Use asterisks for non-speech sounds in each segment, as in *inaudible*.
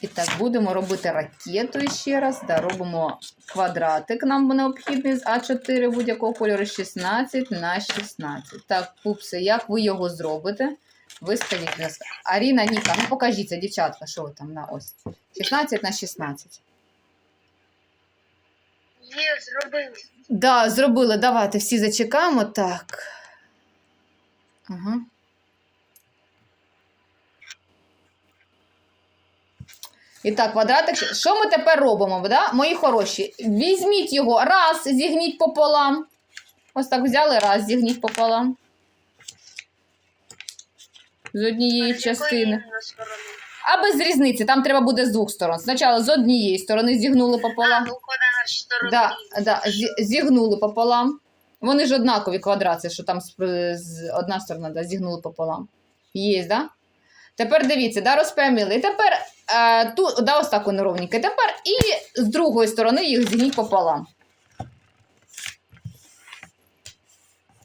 І так, будемо робити ракету ще раз. Да, робимо квадратик, нам необхідний з А4 будь-якого кольору 16 на 16. Так, пупси, як ви його зробите? Ви скажіть нас. Аріна, Ніка, ну покажіться, дівчатка, що ви там на ось. 16 на 16. Є, зробив. Да, зробили. Давайте всі зачекаємо. Так. Ага. І так, квадратик. Що ми тепер робимо? Да? Мої хороші. Візьміть його, раз, зігніть пополам. Ось так взяли, раз, зігніть пополам. З однієї частини. А без різниці, там треба буде з двох сторон. Спочатку з однієї сторони зігнули пополам. ну. Да, да, зігнули пополам. Вони ж однакові квадрати, що там з, одна сторона да, зігнули пополам. Є, да? Тепер дивіться, да, розпрямили. І тепер тут, да, ось так вони ровненькі. Тепер і з другої сторони їх зігніть пополам.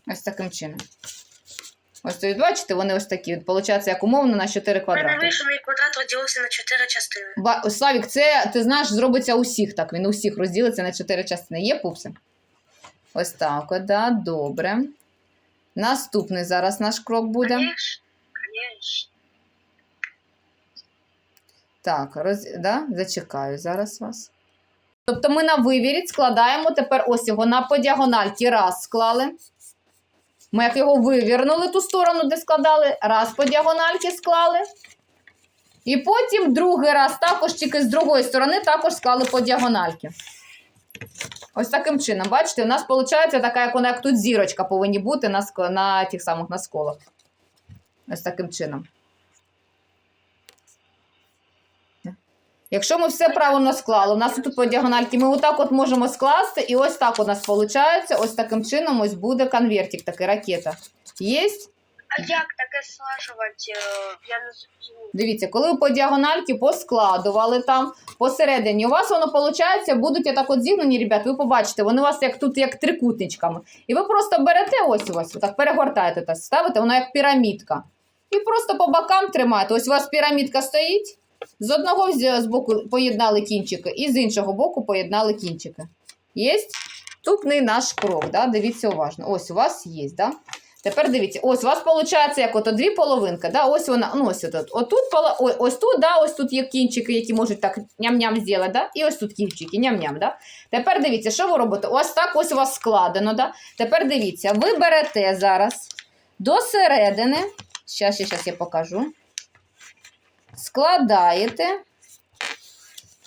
Ось таким чином. Ось тут, бачите, вони ось такі. Получається, як умовно на 4 квадрати. Мене вийшов мій квадрат розділився на чотири частини. Ба- Славік, це ти знаєш, зробиться усіх так. Він усіх розділиться на чотири частини. Є пупси? Ось так, от, да, добре. Наступний зараз наш крок буде. Конечно, конечно. Так, роз... да? зачекаю зараз вас. Тобто ми на вивірі складаємо тепер ось його на по діагональки. Раз склали. Ми як його вивірнули ту сторону, де складали, раз по діагональки склали. І потім другий раз також тільки з другої сторони також склали по діагональки. Ось таким чином, бачите, у нас виходить така, як вона, як тут зірочка повинні бути на, на тих самих на сколах. Ось таким чином. Якщо ми все правильно склали, у нас тут по діагональки, ми отак от можемо скласти, і ось так у нас виходить. Ось таким чином ось буде конвертик, такий ракета. Єсть? А як таке слажувати? Е, Я не зрозумів. Дивіться, коли ви по діагональки поскладували там посередині, у вас воно виходить, будуть отак от зігнані, ребят, ви побачите, вони у вас як тут як трикутничками. І ви просто берете ось у вас, так перегортаєте, ставите, воно як пірамідка. І просто по бокам тримаєте. Ось у вас пірамідка стоїть. З одного з з боку поєднали кінчики, і з іншого боку поєднали кінчики. Єсть? Наступний наш крок. Да? Дивіться уважно. Ось у вас є, да? Тепер дивіться, ось у вас виходить як ото дві половинки. Да? Ось вона, ну ось тут. Отут, поло- ось тут, да, ось тут є кінчики, які можуть так ням-ням зробити, да? і ось тут кінчики, ням-ням. Да? Tепер дивіться, що ви робите? Ось так ось у вас складено. Да? Тепер дивіться, ви берете зараз до середини. Щас, щас я покажу. Складаєте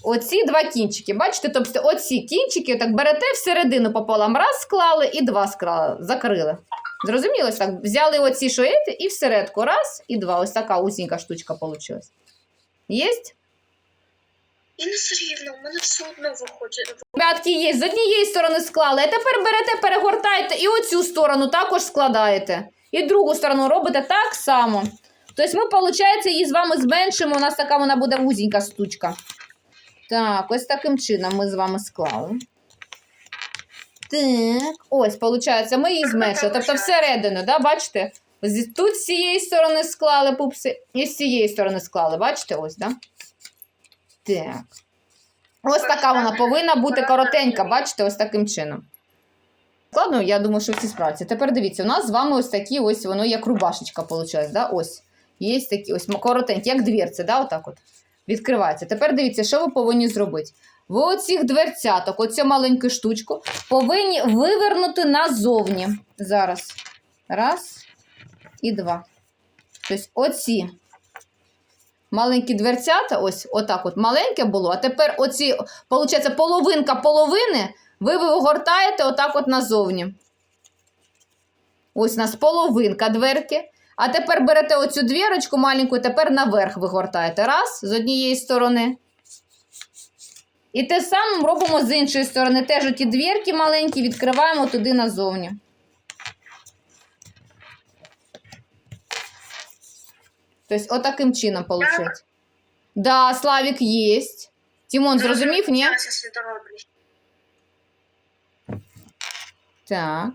оці два кінчики. Бачите, тобто оці кінчики так берете всередину пополам, раз склали і два склали, закрили. Зрозуміло? Так, взяли оці шоєти і всередку раз і два. Ось така узенька штучка вийшла. Єсть? Інна Сергіївна, у мене все одно виходить. Ребятки, є, з однієї сторони склали, а тепер берете, перегортаєте і оцю сторону також складаєте. І другу сторону робите так само. Тобто ми, виходить, її з вами зменшимо. У нас така вона буде вузенька штучка. Так, ось таким чином ми з вами склали. Так, ось, виходить, ми її зменшили. Тобто всередину, да, бачите? Тут з цієї сторони склали пупси, і з цієї сторони склали. Бачите, ось, да? Так. Ось така вона повинна бути коротенька, бачите, ось таким чином. Складно, я думаю, що всі справляться. Тепер дивіться, у нас з вами ось такі, ось воно як рубашечка, виходить, да? ось. Є такі ось коротенькі, як дверці, да? отак от. Відкривається. Тепер дивіться, що ви повинні зробити. Ви оцих дверцяток, оцю маленьку штучку, повинні вивернути назовні. Зараз. Раз і два. Тобто оці маленькі дверцята, ось отак от маленьке було, а тепер оці, виходить, половинка половини ви вигортаєте отак от назовні. Ось у нас половинка дверки. А тепер берете оцю двірочку маленьку і тепер наверх вигортаєте. Раз, з однієї сторони. І те саме робимо з іншої сторони. Теж оті двірки маленькі відкриваємо туди назовні. Тобто, отаким чином виходить. Да, Славік є. Тімон зрозумів, ні? Так.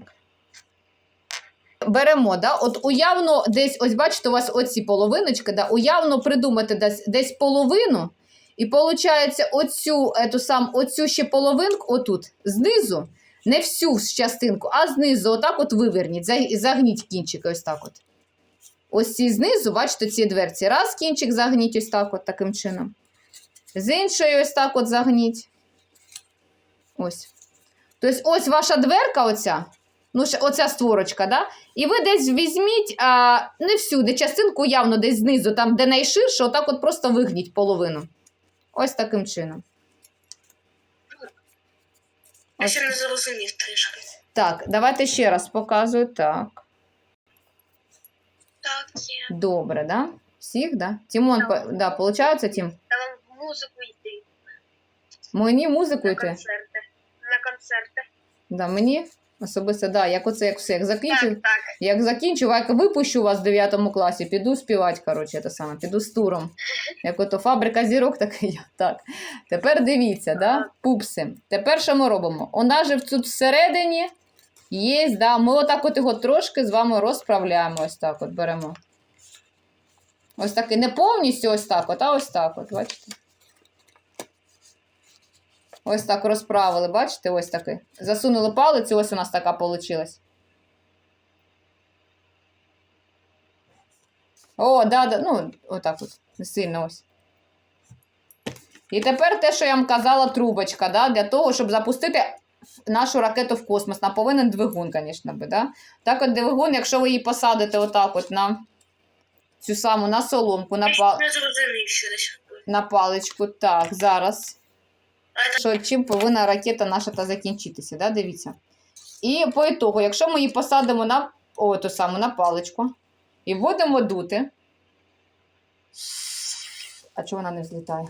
Беремо, да? от уявно десь, ось бачите, у вас оці половиночки, да? уявно придумати десь, десь половину І виходить, оцю, ету сам, оцю ще половинку, отут, знизу, не всю частинку, а знизу, отак от виверніть, загніть кінчики ось так от. Ось ці знизу, бачите, ці дверці. Раз кінчик загніть ось так от таким чином. З іншої ось так от загніть. Ось. Тобто, ось ваша дверка, оця, ну, оця створочка, да? і ви десь візьміть, а, не всюди, частинку явно десь знизу, там, де найширше, отак от просто вигніть половину. Ось таким чином. Я ще не зрозумів трішки. Так, давайте ще раз показую. Так, Так, є. добре, да? Всіх, да? Тімон, по- да, получається, Тім? Та вам музику йти. Мені музику На йти? концерти. На концерти. Да, мені особисто, да, як оце, як все, як закінчу, Так, так. як закінчу, як випущу вас в 9 класі, піду співати, коротше, те саме, піду з туром. Як ото фабрика зірок, так і я. Так. Тепер дивіться, да? пупси. Тепер що ми робимо? У нас же тут всередині є, да, ми отак от його трошки з вами розправляємо. Ось так от беремо. Ось такий, не повністю ось так от, а ось так от, бачите? Ось так розправили, бачите, ось такий. Засунули палець, і ось у нас така вийшла. О, да, да, ну, отак от, не сильно ось. І тепер те, що я вам казала, трубочка, да, для того, щоб запустити нашу ракету в космос. Нам повинен двигун, звісно, би, да? Так от двигун, якщо ви її посадите отак от на цю саму на соломку, на, Я па... ще не зрозумів, що десь. буде. на паличку, так, зараз що чим повинна ракета наша та закінчитися, да? дивіться. І по ітогу, якщо ми її посадимо на о, ту саму на паличку і будемо дути. А чого вона не взлітає?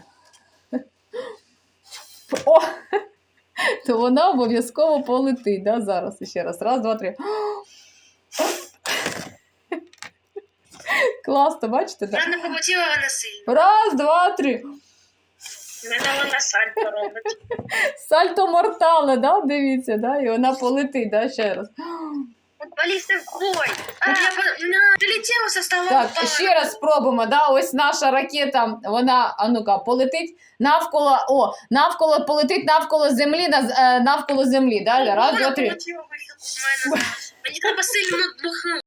*laughs* О! То вона обов'язково полетить, да? зараз ще раз. Раз, два, три. *gasps* Класно, бачите? я не полетіла вона сильно. Раз, два, три. Вона сальто робить. Сальто мортале, да? дивіться, да? і вона полетить, да? ще раз. Полізти в бой. А я по- на долетіла со стола. Так, ще раз спробуємо. Да? Ось наша ракета, вона а ну-ка, полетить навколо, о, навколо полетить навколо землі, наз- е, навколо землі. Да? Раз, два, три. полетіла в мене. Мені треба сильно дмухнути.